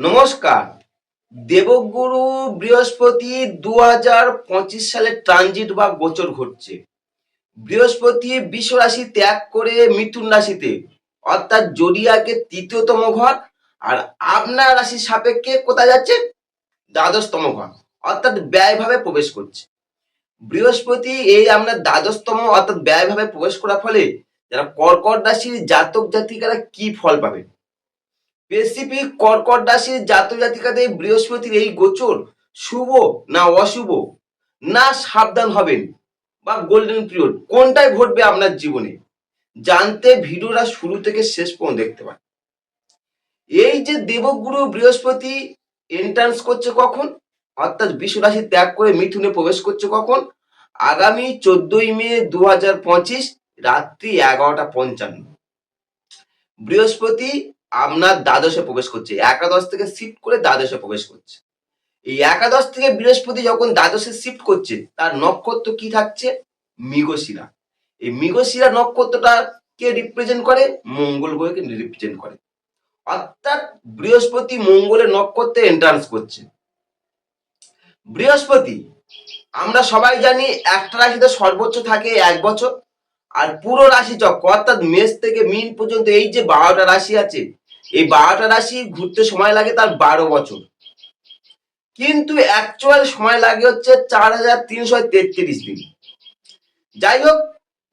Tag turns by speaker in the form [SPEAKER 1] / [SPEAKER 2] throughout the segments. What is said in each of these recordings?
[SPEAKER 1] নমস্কার। দেবগুরু বৃহস্পতি দু হাজার পঁচিশ সালে ট্রানজিট বা গোচর ঘটছে। বৃহস্পতি বিশ্ব রাশি ত্যাগ করে মিথুন রাশিতে, অর্থাৎ জডিয়াকে তৃতীয়তম ঘর, আর আপনার রাশির সাপেক্ষে কোথায় যাচ্ছে? দ্বাদশতম ঘর, অর্থাৎ ব্যয়ভাবে প্রবেশ করছে। বৃহস্পতি এই আপনার দ্বাদশতম, অর্থাৎ ব্যয়ভাবে প্রবেশ করার ফলে যারা কর্কট রাশির জাতক জাতিকারা কি ফল পাবে? স্পেসিফিক কর্কট রাশির জাতক জাতিকাদের বৃহস্পতির এই গোচর শুভ না অশুভ? না সাবধান হবেন বা গোল্ডেন পিরিয়ড কোনটাই ঘটবে আপনার জীবনে? জানতে ভিডিওটা শুরু থেকে শেষ পর্যন্ত দেখতে পান এই যে দেবগুরু বৃহস্পতি এন্ট্রান্স করছে কখন? অর্থাৎ বিশ্ব রাশি ত্যাগ করে মিথুনে প্রবেশ করছে কখন? আগামী চোদ্দই মে দু হাজার পঁচিশ, রাত্রি এগারোটা পঞ্চান্ন। বৃহস্পতি আপনার দ্বাদশে প্রবেশ করছে। একাদশ থেকে শিফট করে দ্বাদশে প্রবেশ করছে। এই একাদশ থেকে বৃহস্পতি যখন দ্বাদশে শিফট করছে, তার নক্ষত্র কি থাকছে? মৃগশিরা। এই মৃগশিরা নক্ষত্রটা কে রিপ্রেজেন্ট করে, মঙ্গল গ্রহকে রিপ্রেজেন্ট করে। অর্থাৎ বৃহস্পতি মঙ্গলের নক্ষত্রে এন্ট্রান্স করছে। বৃহস্পতি, আমরা সবাই জানি একটা রাশিতে সর্বোচ্চ থাকে এক বছর, আর পুরো রাশি চক্র অর্থাৎ মেষ থেকে মিন পর্যন্ত এই যে বারোটা রাশি আছে এই বারোটা রাশি ঘুরতে সময় লাগে তার বারো বছর। কিন্তু অ্যাকচুয়াল সময় লাগে হচ্ছে চার হাজার তিনশো তেত্রিশ দিন। যাই হোক,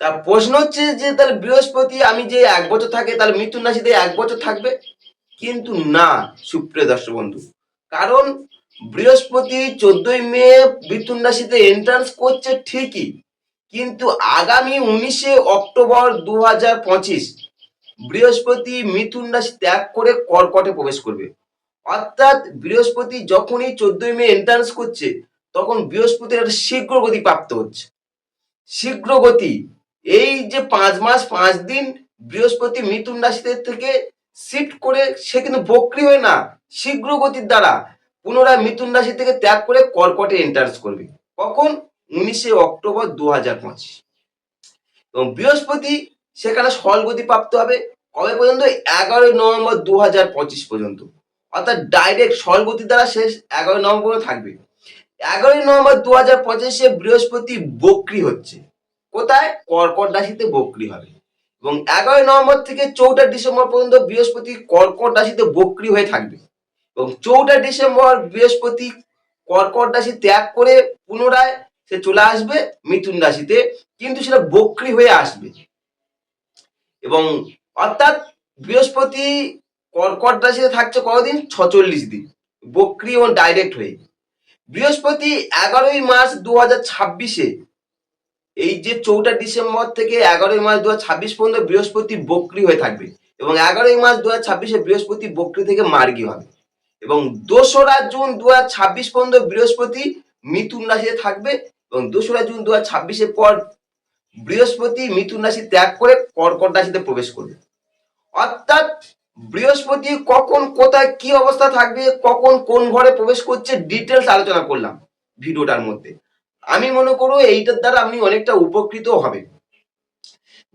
[SPEAKER 1] তা প্রশ্ন হচ্ছে যে তাহলে বৃহস্পতি আমি যে এক বছর থাকে, তাহলে মিথুন রাশিতে এক বছর থাকবে? কিন্তু না, সুপ্রিয় দর্শক বন্ধু। কারণ বৃহস্পতি চোদ্দই মে মিথুন রাশিতে এন্ট্রান্স করছে ঠিকই। কিন্তু আগামী উনিশে অক্টোবর দু হাজার পঁচিশ বৃহস্পতি মিথুন রাশি ত্যাগ করে কর্কটে প্রবেশ করবে। অর্থাৎ বৃহস্পতি যখনই চোদ্দই মে এন্ট্রান্স করছে, তখন বৃহস্পতির একটা শীঘ্র গতি প্রাপ্ত হচ্ছে। শীঘ্র গতি, এই যে পাঁচ মাস, পাঁচ দিন বৃহস্পতি মিথুন রাশিতে থেকে শিফট করে, সে কিন্তু বক্রি হয় না, শীঘ্র গতির দ্বারা পুনরায় মিথুন রাশি থেকে ত্যাগ করে কর্কটে এন্ট্রান্স করবে। কখন? উনিশে অক্টোবর দু হাজার পঁচিশ। এবং বৃহস্পতি সেখানে সরল প্রাপ্ত হবে কবে পর্যন্ত? এগারোই নভেম্বর দু হাজার পঁচিশ পর্যন্ত। অর্থাৎ ডাইরেক্ট সরল দ্বারা শেষ এগারোই নভেম্বর থাকবে। এগারোই নভেম্বর দু হাজার পঁচিশে বৃহস্পতি বক্রি হচ্ছে। কোথায়? কর্কট রাশিতে বক্রি হবে। এবং এগারোই নভেম্বর থেকে চৌঠা ডিসেম্বর পর্যন্ত বৃহস্পতি কর্কট রাশিতে বক্রি হয়ে থাকবে। এবং চৌঠা ডিসেম্বর বৃহস্পতি কর্কট রাশি ত্যাগ করে পুনরায় সে চলে আসবে মিথুন রাশিতে। কিন্তু সেটা বক্রি হয়ে আসবে। এবং অর্থাৎ বৃহস্পতি কর্কট রাশিতে থাকছে কতদিন? ছচল্লিশ দিন। বক্রি এবং ডাইরেক্ট হয়ে বৃহস্পতি এগারোই মার্চ দু হাজার ছাব্বিশে, এই যে চৌঠা ডিসেম্বর থেকে এগারোই মার্চ দু ছাব্বিশ পর্যন্ত বৃহস্পতি বক্রি হয়ে থাকবে এবং এগারোই মার্চ দু ছাব্বিশে বৃহস্পতি বক্রি থেকে মার্গী হবে। এবং দোসরা জুন দু ছাব্বিশ পর্যন্ত বৃহস্পতি মিথুন রাশিতে থাকবে এবং দোসরা জুন দু ছাব্বিশের পর বৃহস্পতি মিথুন রাশি ত্যাগ করে কর্কট রাশিতে প্রবেশ করবে। অর্থাৎ বৃহস্পতি কখন, কোথায়, কি অবস্থা থাকবে, কখন, কোন ঘরে প্রবেশ করছে ডিটেলস আলোচনা করলাম ভিডিওটার মধ্যে। আমি মনে করো এইটার দ্বারা আপনি অনেকটা উপকৃত হবেন।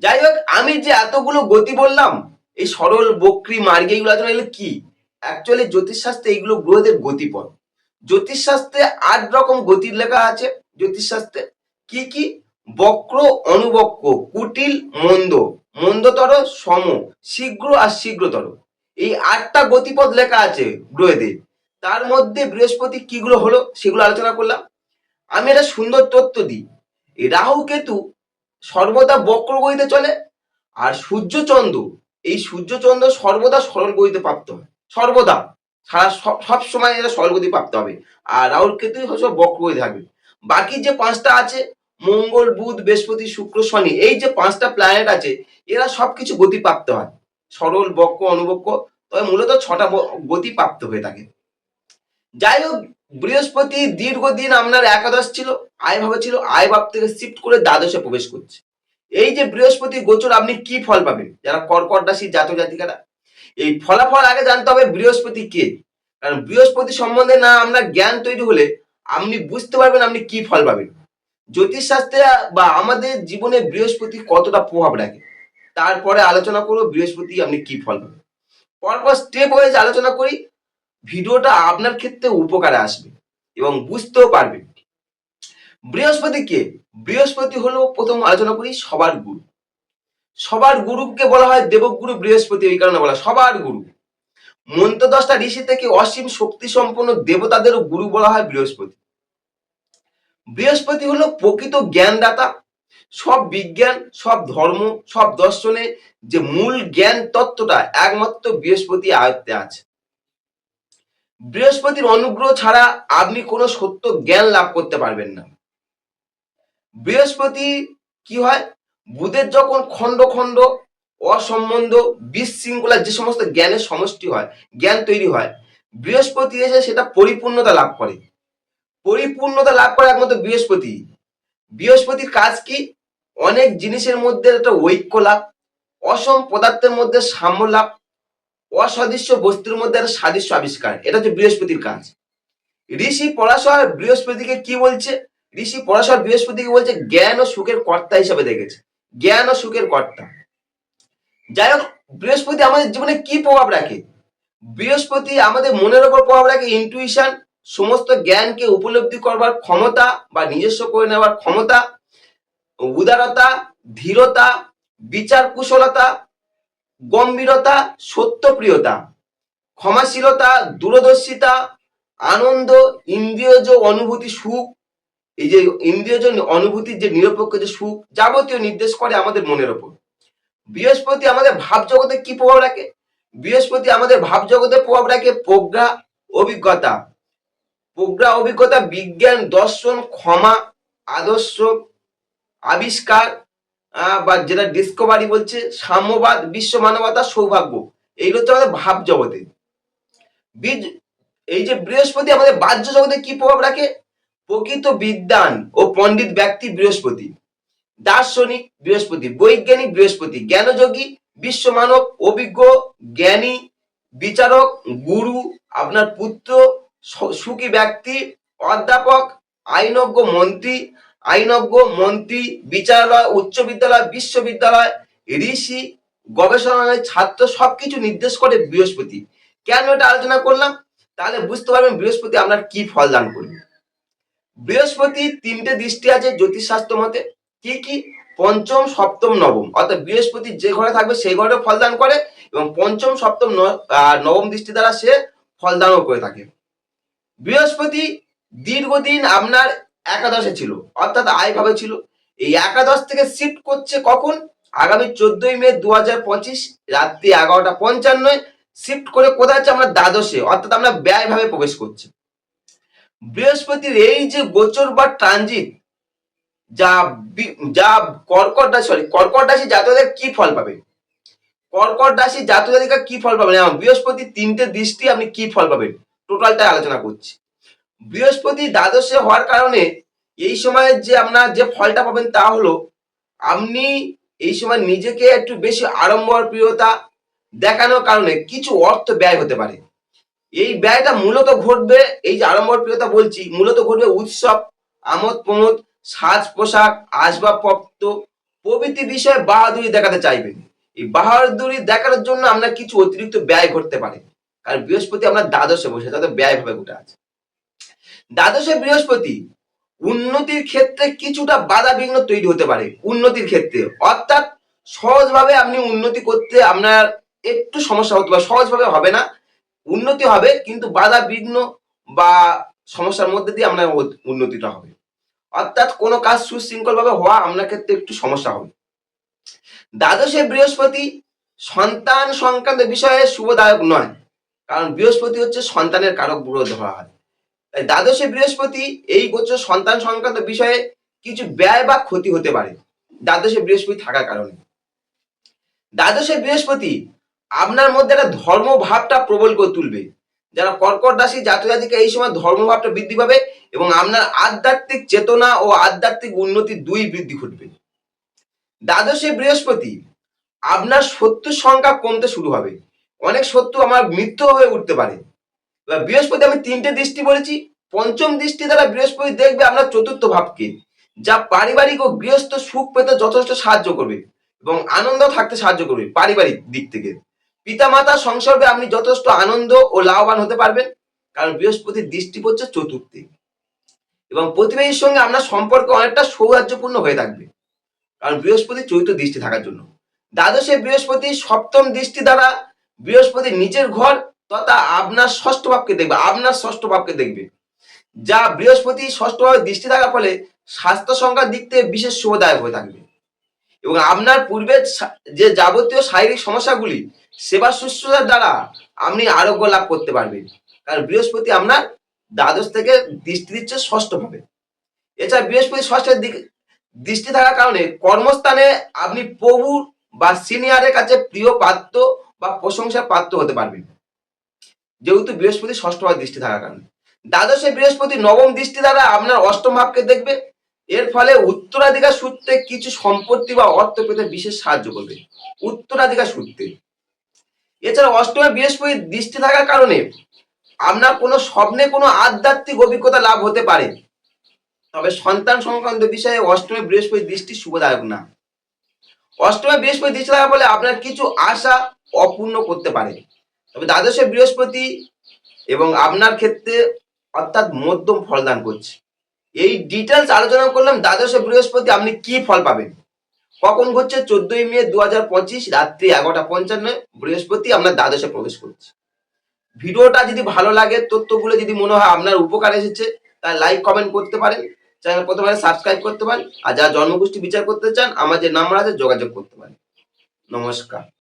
[SPEAKER 1] যাই হোক, আমি যে এতগুলো গতি বললাম, এই সরল, বক্রি, মার্গে এইগুলো আলোচনা এগুলো কি? অ্যাকচুয়ালি জ্যোতিষশাস্ত্রে এইগুলো গ্রহদের গতিপথ। জ্যোতিষশাস্ত্রে আট রকম গতির লেখা আছে। জ্যোতিষশাস্ত্রে কি কি? বক্র, অনুবক্র, কুটিল, মন্দ। মন্দতর, সম। শীঘ্র আর শীঘ্রতর। এই আটটা গতিপথ লেখা আছে গ্রহেদের তার মধ্যে বৃহস্পতি কিগুলো হলো সেগুলো আলোচনা করলাম। আমি একটা সুন্দর তথ্য দিই। এই রাহু কেতু সর্বদা বক্র গতিতে চলে আর সূর্যচন্দ্র এই সূর্যচন্দ্র সর্বদা সরল গতিতে প্রাপ্ত হয়। সর্বদা। সারা সব সময় এরা সরল গতি প্রাপ্ত হবে। আর রাহুল কেতু সব বক্র গতি থাকবে। বাকি যে পাঁচটা আছে মঙ্গল, বুধ, বৃহস্পতি, শুক্র, শনি, এই যে পাঁচটা প্ল্যানেট আছে, এরা সবকিছু গতি প্রাপ্ত হয়। সরল বক্র অনুবক্ষ তবে মূলত ছটা ব- গতি প্রাপ্ত হয়ে থাকে। যাই হোক, বৃহস্পতি দীর্ঘদিন আপনার একাদশ ছিল, আয় ভাবে ছিল, আয় ভাব থেকে শিফট করে দ্বাদশে প্রবেশ করছে। এই যে বৃহস্পতি গোচর, আপনি কি ফল পাবেন? যারা কর্কট রাশি, জাতক জাতিকারা, এই ফলাফল আগে জানতে হবে বৃহস্পতি কে। কারণ বৃহস্পতি সম্বন্ধে না আপনার জ্ঞান তৈরি হলে আপনি বুঝতে পারবেন আপনি কি ফল পাবেন। জ্যোতিষশাস্ত্রে বা আমাদের জীবনে বৃহস্পতি কতটা প্রভাব রাখে? তারপরে আলোচনা করব, বৃহস্পতি আপনি কি ফল পাবেন। পরপর স্টেপ ওয়াইজ আলোচনা করি, ভিডিওটা আপনার ক্ষেত্রে উপকারে আসবে এবং বুঝতেও পারবেন বৃহস্পতি কে? বৃহস্পতি হলো প্রথম আলোচনা করি, সবার গুরু। সবার গুরুকে বলা হয় দেবগুরু বৃহস্পতি, এই কারণে বলা সবার গুরু। মন্ত্র দশটা ঋষি থেকে অসীম শক্তি সম্পন্ন দেবতাদেরও গুরু বলা হয় বৃহস্পতি। বৃহস্পতি হলো প্রকৃত জ্ঞানদাতা। সব বিজ্ঞান, সব ধর্ম, সব দর্শনে যে মূল জ্ঞান তত্ত্বটা একমাত্র বৃহস্পতি আয়ত্তে আছে। বৃহস্পতির অনুগ্রহ ছাড়া আপনি কোনো সত্য জ্ঞান লাভ করতে পারবেন না। বৃহস্পতি কি হয়? বুধের যখন খণ্ড খণ্ড, অসম্বন্ধ, বিশৃঙ্খলা যে সমস্ত জ্ঞানের সমষ্টি হয়, জ্ঞান তৈরি হয়, বৃহস্পতি এসে সেটা পরিপূর্ণতা লাভ করে। পরিপূর্ণতা লাভ করে একমাত্র বৃহস্পতি। বৃহস্পতির কাজ কি? অনেক জিনিসের মধ্যে একটা ঐক্য লাভ, অসম পদার্থের মধ্যে সাম্য লাভ, অসদৃশ্য বস্তুর মধ্যে একটা সাদৃশ্য আবিষ্কার। এটা হচ্ছে বৃহস্পতির কাজ। ঋষি পরাশর বৃহস্পতিকে কি বলছে? ঋষি পরাশর বৃহস্পতিকে বলছে, জ্ঞান ও সুখের কর্তা হিসাবে দেখেছে। জ্ঞান ও সুখের কর্তা। যাই হোক, বৃহস্পতি আমাদের জীবনে কি প্রভাব রাখে? বৃহস্পতি আমাদের মনের ওপর প্রভাব রাখে ইন্টুইশন সমস্ত জ্ঞানকে উপলব্ধি করবার ক্ষমতা বা নিজস্ব করে নেওয়ার ক্ষমতা, উদারতা, ধীরতা, বিচার কুশলতা, গম্ভীরতা, সত্যপ্রিয়তা, ক্ষমাশীলতা, দূরদর্শিতা, আনন্দ, ইন্দ্রিয়জ অনুভূতি, সুখ, এই যে ইন্দ্রিয়জ অনুভূতির যে নিরপেক্ষ যে সুখ যাবতীয় নির্দেশ করে আমাদের মনের ওপর। বৃহস্পতি আমাদের ভাব জগতে কি প্রভাব রাখে? বৃহস্পতি আমাদের ভাব জগতে প্রভাব রাখে প্রজ্ঞা, অভিজ্ঞতা প্রজ্ঞা অভিজ্ঞতা, বিজ্ঞান, দর্শন, ক্ষমা, আদর্শ, আবিষ্কার বা যেটা ডিসকভারি বলছে, সাম্যবাদ, বিশ্ব মানবতা, সৌভাগ্য। এইগুলো হচ্ছে আমাদের ভাব জগতে। বীজ এই যে বৃহস্পতি আমাদের বাহ্য জগতে কি প্রভাব রাখে? প্রকৃত বিদ্যান ও পণ্ডিত ব্যক্তি বৃহস্পতি। দার্শনিক বৃহস্পতি, বৈজ্ঞানিক বৃহস্পতি, জ্ঞানযোগী, বিশ্ব মানব, অভিজ্ঞ, জ্ঞানী, বিচারক, গুরু, আপনার পুত্র সুখী ব্যক্তি, অধ্যাপক, আইনজ্ঞ মন্ত্রী আইনজ্ঞ মন্ত্রী, বিচারালয়, উচ্চ বিদ্যালয়, বিশ্ববিদ্যালয়, ঋষি, গবেষণালয়, ছাত্র, সবকিছু নির্দেশ করে বৃহস্পতি। কেন এটা আলোচনা করলাম? তাহলে বুঝতে পারবেন বৃহস্পতি আপনার কি ফল দান করবে বৃহস্পতি তিনটে দৃষ্টি আছে জ্যোতিষশাস্ত্র মতে। কি কি? পঞ্চম, সপ্তম, নবম। অর্থাৎ বৃহস্পতি যে ঘরে থাকবে সেই ঘরে ফলদান করে এবং পঞ্চম, সপ্তম নবম দৃষ্টি দ্বারা সে ফলদানও করে থাকে। বৃহস্পতি দীর্ঘদিন আপনার একাদশে ছিল, অর্থাৎ আয় ভাবে ছিল। এই একাদশ থেকে শিফট করছে কখন? আগামী চোদ্দই মে দু হাজার পঁচিশ, রাত্রি এগারোটা পঞ্চান্নয়। শিফট করে কোথায় হচ্ছে? আমরা দ্বাদশে, অর্থাৎ আমরা ব্যয় ভাবে প্রবেশ করছি। বৃহস্পতির এই যে গোচর বা ট্রানজিট যা যা কর্কট রাশি সরি কর্কট রাশি জাতকদের কি ফল পাবে? কর্কট রাশি জাতক জাতিকা কি ফল পাবেন যেমন বৃহস্পতি তিনটে দৃষ্টি আপনি কি ফল পাবেন? টোটালটাই আলোচনা করছি। বৃহস্পতি দ্বাদশে হওয়ার কারণে এই সময় যে আপনার যে ফলটা পাবেন তা হলো, আপনি এই সময় নিজেকে একটু বেশি আড়ম্বর প্রিয়তা দেখানোর কারণে কিছু অর্থ ব্যয় হতে পারে। এই ব্যয়টা মূলত ঘটবে, এই যে আড়ম্বর প্রিয়তা বলছি, মূলত ঘটবে উৎসব, আমোদ প্রমোদ, সাজ পোশাক, আসবাবপত্র, প্রভৃতি বিষয়ে বাহাদুরি দেখাতে চাইবেন। এই বাহাদুরি দেখানোর জন্য আপনার কিছু অতিরিক্ত ব্যয় ঘটতে পারে। কারণ বৃহস্পতি আপনার দ্বাদশে বসে তাতে ব্যয় ভাবে ঘটে আছে। দ্বাদশে বৃহস্পতি, উন্নতির ক্ষেত্রে কিছুটা বাধা বিঘ্ন তৈরি হতে পারে, উন্নতির ক্ষেত্রে। অর্থাৎ সহজভাবে আপনি উন্নতি করতে আপনার একটু সমস্যা হতে পারে, সহজভাবে হবে না। উন্নতি হবে, কিন্তু বাধা বিঘ্ন বা সমস্যার মধ্যে দিয়ে আপনার উন্নতিটা হবে। অর্থাৎ কোনো কাজ সুশৃঙ্খল ভাবে হওয়া আপনার ক্ষেত্রে একটু সমস্যা হবে। দ্বাদশে বৃহস্পতি সন্তান সংক্রান্ত বিষয়ে শুভদায়ক নয়। কারণ বৃহস্পতি হচ্ছে সন্তানের কারক বুড়ো ধরা হয়। তাই দ্বাদশে বৃহস্পতি এই গোচর সন্তান সংক্রান্ত বিষয়ে কিছু ব্যয় বা ক্ষতি হতে পারে। দ্বাদশে বৃহস্পতি থাকার কারণে। দ্বাদশে বৃহস্পতি আপনার মধ্যে একটা ধর্মভাবটা প্রবল করে তুলবে। যারা কর্কট রাশি জাতক জাতিকা এই সময় ধর্মভাবটা বৃদ্ধি পাবে এবং আপনার আধ্যাত্মিক চেতনা ও আধ্যাত্মিক উন্নতি দুই বৃদ্ধি ঘটবে। দ্বাদশে বৃহস্পতি আপনার শত্রুর সংখ্যা কমতে শুরু হবে। অনেক শত্রু আমার মৃত্যু হয়ে উঠতে পারে। এবার বৃহস্পতি আমি তিনটে দৃষ্টি বলেছি, পঞ্চম দৃষ্টি দ্বারা বৃহস্পতি দেখবে আপনার চতুর্থ ভাবকে, যা পারিবারিক ও গৃহস্থ সুখ পেতে যথেষ্ট সাহায্য করবে এবং আনন্দ থাকতে সাহায্য করবে পারিবারিক দিক থেকে। পিতা পিতামাতা সংসর্গে আপনি যথেষ্ট আনন্দ ও লাভবান হতে পারবেন, কারণ বৃহস্পতির দৃষ্টি পড়ছে চতুর্থে। এবং প্রতিবেশীর সঙ্গে আপনার সম্পর্ক অনেকটা সৌহার্যপূর্ণ হয়ে থাকবে, কারণ বৃহস্পতি চতুর্থ দৃষ্টি থাকার জন্য। দ্বাদশে বৃহস্পতি সপ্তম দৃষ্টি দ্বারা বৃহস্পতি নিজের ঘর, তথা আপনার ষষ্ঠ ভাবকে দেখবে, আপনার ষষ্ঠ ভাবকে দেখবে। যা বৃহস্পতি ষষ্ঠ ভাবে দৃষ্টি থাকার ফলে স্বাস্থ্য সংখ্যার দিক থেকে বিশেষ শুভদায়ক হয়ে থাকবে। এবং আপনার পূর্বের যে যাবতীয় শারীরিক সমস্যাগুলি, সেবা শুশ্রূষার দ্বারা আপনি আরোগ্য লাভ করতে পারবেন। কারণ বৃহস্পতি আপনার দ্বাদশ থেকে দৃষ্টি দিচ্ছে ষষ্ঠ ভাবে। এছাড়া বৃহস্পতি ষষ্ঠের দিক দৃষ্টি থাকার কারণে কর্মস্থানে আপনি প্রভু বা সিনিয়রের কাছে প্রিয় পাত্র বা প্রশংসার পাত্র হতে পারবেন যেহেতু বৃহস্পতি ষষ্ঠ ভাবে দৃষ্টি থাকার কারণে। দ্বাদশে বৃহস্পতি নবম দৃষ্টি দ্বারা আপনার অষ্টম ভাবকে দেখবে। এর ফলে উত্তরাধিকার সূত্রে কিছু সম্পত্তি বা অর্থ পেতে বিশেষ সাহায্য করবে। উত্তরাধিকার সূত্রে। এছাড়া অষ্টমে বৃহস্পতি দৃষ্টি থাকার কারণে আপনার কোনো স্বপ্নে কোনো আধ্যাত্মিক অভিজ্ঞতা লাভ হতে পারে। তবে সন্তান সংক্রান্ত বিষয়ে অষ্টমে বৃহস্পতি দৃষ্টি শুভদায়ক না। অষ্টমে বৃহস্পতি দৃষ্টি থাকার ফলে আপনার কিছু আশা অপূর্ণ করতে পারে তবে দ্বাদশে বৃহস্পতি এবং আপনার ক্ষেত্রে অর্থাৎ মধ্যম ফলদান করছে। এই ডিটেলস আলোচনা করলাম, দ্বাদশে বৃহস্পতি আপনি কি ফল পাবেন? কখন ঘটছে? চোদ্দই মে দু হাজার পঁচিশ, রাত্রি এগারোটা পঞ্চান্ন, বৃহস্পতি আপনার দ্বাদশে প্রবেশ করছে। ভিডিওটা যদি ভালো লাগে, তথ্যগুলো যদি মনে হয় আপনার উপকার এসেছে, তাহলে লাইক কমেন্ট করতে পারেন। চ্যানেল প্রথমে সাবস্ক্রাইব করতে পারেন। আর যারা জন্মগোষ্ঠী বিচার করতে চান, আমার যে নাম্বার আছে, যোগাযোগ করতে পারেন। নমস্কার।